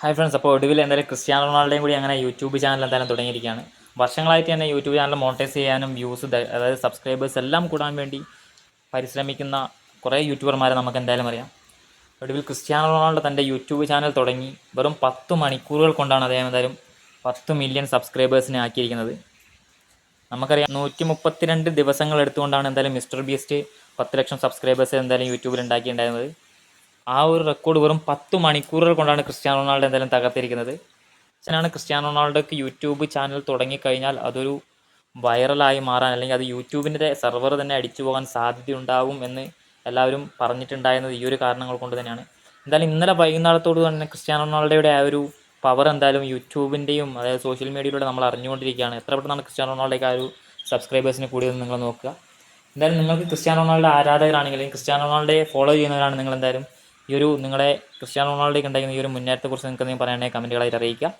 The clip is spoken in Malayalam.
ഹായ് ഫ്രണ്ട്സ് അപ്പോൾ ഒടുവിൽ എന്തായാലും ക്രിസ്ത്യാനോ റൊണാൾഡോയും കൂടി അങ്ങനെ യൂട്യൂബ് ചാനൽ എന്തായാലും തുടങ്ങിയിരിക്കുകയാണ്. വർഷങ്ങളായിട്ട് തന്നെ യൂട്യൂബ് ചാനൽ മോണിറ്റൈസ് ചെയ്യാനും വ്യൂസ് അതായത് സബ്സ്ക്രൈബേഴ്സ് എല്ലാം കൂടാൻ വേണ്ടി പരിശ്രമിക്കുന്ന കുറേ യൂട്യൂബർമാരെ നമുക്ക് എന്തായാലും അറിയാം. ഒടുവിൽ ക്രിസ്ത്യാനോ റൊണാൾഡോ തന്റെ യൂട്യൂബ് ചാനൽ തുടങ്ങി വെറും പത്ത് മണിക്കൂറുകൾ കൊണ്ടാണ് അദ്ദേഹം എന്തായാലും പത്ത് മില്യൺ സബ്സ്ക്രൈബേഴ്സിനെ ആക്കിയിരിക്കുന്നത്. നമുക്കറിയാം നൂറ്റി മുപ്പത്തിരണ്ട് ദിവസങ്ങൾ എടുത്തുകൊണ്ടാണ് എന്തായാലും മിസ്റ്റർ ബീസ്റ്റ് പത്ത് ലക്ഷം സബ്സ്ക്രൈബേഴ്സ് എന്തായാലും യൂട്യൂബിൽ ഉണ്ടാക്കിയിട്ടുണ്ടായിരുന്നത്. ആ ഒരു റെക്കോർഡ് വെറും പത്ത് മണിക്കൂറുകൾ കൊണ്ടാണ് ക്രിസ്ത്യാനോ റൊണാൾഡോ എന്തായാലും തകർത്തിരിക്കുന്നത്. ആണ് ക്രിസ്ത്യാനോ റൊണാൾഡോക്ക് യൂട്യൂബ് ചാനൽ തുടങ്ങിക്കഴിഞ്ഞാൽ അതൊരു വൈറലായി മാറാൻ അല്ലെങ്കിൽ അത് യൂട്യൂബിന്റെ സെർവർ തന്നെ അടിച്ചു പോകാൻ സാധ്യതയുണ്ടാവും എന്ന് എല്ലാവരും പറഞ്ഞിട്ടുണ്ടായിരുന്നത് ഈ ഒരു കാരണങ്ങൾ കൊണ്ട് തന്നെയാണ്. എന്തായാലും ഇന്നലെ വൈകുന്നേരത്തോട് തന്നെ ക്രിസ്ത്യാനോ റൊണാൾഡോയുടെ ആ ഒരു പവർ എന്തായാലും യൂട്യൂബിന്റെയും അതായത് സോഷ്യൽ മീഡിയയിലൂടെ നമ്മൾ അറിഞ്ഞുകൊണ്ടിരിക്കുകയാണ്. എത്ര പെട്ടെന്നാണ് ക്രിസ്ത്യാനോ റൊണാൾഡോയ്ക്ക് ആ ഒരു സബ്സ്ക്രൈബേഴ്സിന് കൂടിയതെന്ന് നിങ്ങൾ നോക്കുക. എന്തായാലും നിങ്ങൾക്ക് ക്രിസ്ത്യാനോ റൊണാൾഡോ ആരാധകരാണെങ്കിൽ ക്രിസ്ത്യാനോ റൊണാൾഡോയെ ഫോളോ ചെയ്യുന്നവരാണ് നിങ്ങൾ എന്തായാലും ഈ ഒരു നിങ്ങളെ ക്രിസ്ത്യാനോ റൊണാൾഡോയ്ക്ക് ഉണ്ടായിരുന്ന ഈ ഒരു മുന്നേറ്റത്തെക്കുറിച്ച് നിങ്ങൾക്ക് എന്തെങ്കിലും പറയാനായി കമന്റുകളായിട്ട് അറിയിക്കുക.